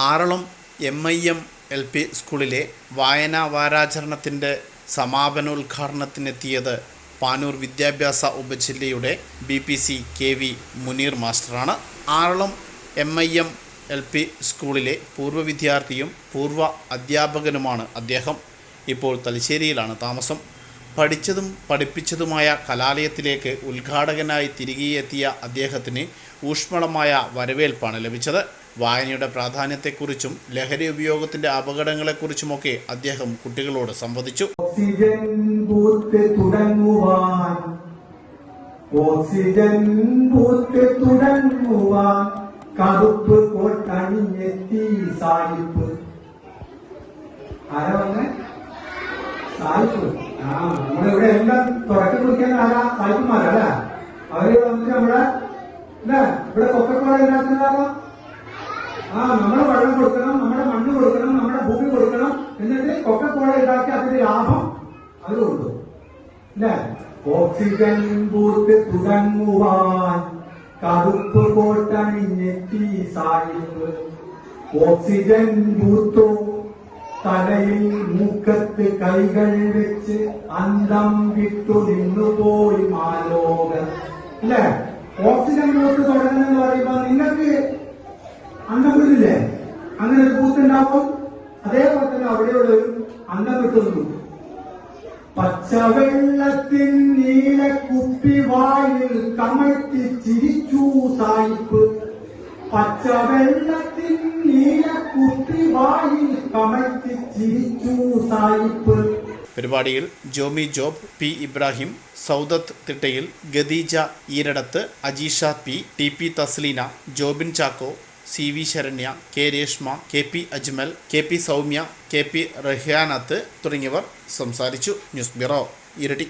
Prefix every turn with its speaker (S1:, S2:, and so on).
S1: Aralam M I M L P സ്കൂളിലെ വായനാ വാരാചരണത്തിന്റെ സമാപനോദ്ഘാടനത്തിനെത്തിയത് പാനൂർ വിദ്യാഭ്യാസ ഉപജില്ലയുടെ B P C K V Muneer മാസ്റ്ററാണ്. Aralam M I M L P സ്കൂളിലെ പൂർവ വിദ്യാർത്ഥിയും പൂർവ അധ്യാപകനുമാണ് അദ്ദേഹം. ഇപ്പോൾ തലശ്ശേരിയിലാണ് താമസം. പഠിച്ചതും പഠിപ്പിച്ചതുമായ കലാലയത്തിലേക്ക് ഉദ്ഘാടകനായി തിരികെയെത്തിയ അദ്ദേഹത്തിന് ഊഷ്മളമായ വരവേൽപ്പാണ് ലഭിച്ചത്. വായനയുടെ പ്രാധാന്യത്തെക്കുറിച്ചും ലഹരി ഉപയോഗത്തിന്റെ അപകടങ്ങളെക്കുറിച്ചുമൊക്കെ അദ്ദേഹം കുട്ടികളോട് സംവദിച്ചു.
S2: ഓക്സിജൻ ഓക്സിജൻ സായിപ്പ്. സായിപ്പ്. അവർ വന്നിട്ട് നമ്മുടെ ഇവിടെ കൊക്കക്കോള ഉണ്ടാക്കുന്നതാണോ ആ നമ്മുടെ വെള്ളം കൊടുക്കണം നമ്മുടെ മണ്ണ് കൊടുക്കണം നമ്മുടെ ഭൂമി കൊടുക്കണം എന്നിട്ട് കൊക്കക്കോള ഉണ്ടാക്കി അതിന്റെ ലാഭം അത് കൊടുക്കും അല്ലേ? ഓക്സിജൻ പൂർത്ത് തുടങ്ങുവാൻ കറുപ്പ് കോട്ടണിഞ്ഞെത്തി സായിപ്പ് ഓക്സിജൻ പൂർത്തു തലയിൽ മൂക്കത്ത് കൈകൾ വെച്ച് അന്തം വിട്ടു നിന്നുപോയി മാലോക. അല്ലേ? ഓക്സിജൻ പൂർത്ത് തുടങ്ങുന്നെന്ന് പറയുമ്പോ നിങ്ങൾക്ക് അന്നം വിടില്ലേ അങ്ങനെ ഒരു പൂത്തുണ്ടാവും അതേപോലെ തന്നെ അവിടെയുള്ള ഒരു വിട്ടുന്നു പച്ചവെള്ളത്തിൻ നീല കുപ്പി വായിൽ കമഴ്ത്തി ചിരിച്ചു സായിപ്പ്. പച്ചവെള്ളത്തിൻ നീല കുപ്പി വായിൽ കമഴ്ത്തി ചിരിച്ചു സായിപ്പ്.
S1: പരിപാടിയിൽ Jomi Job P Ibrahim Saudath Thittayil Gadeeja Eeradath Ajeesha P T P Thasleena Jobin Chacko C V Saranya K Reshma K P Ajmal K P Soumya K P Rehyanath തുടങ്ങിയവർ സംസാരിച്ചു. ന്യൂസ് ബ്യൂറോ ഇരട്ടി.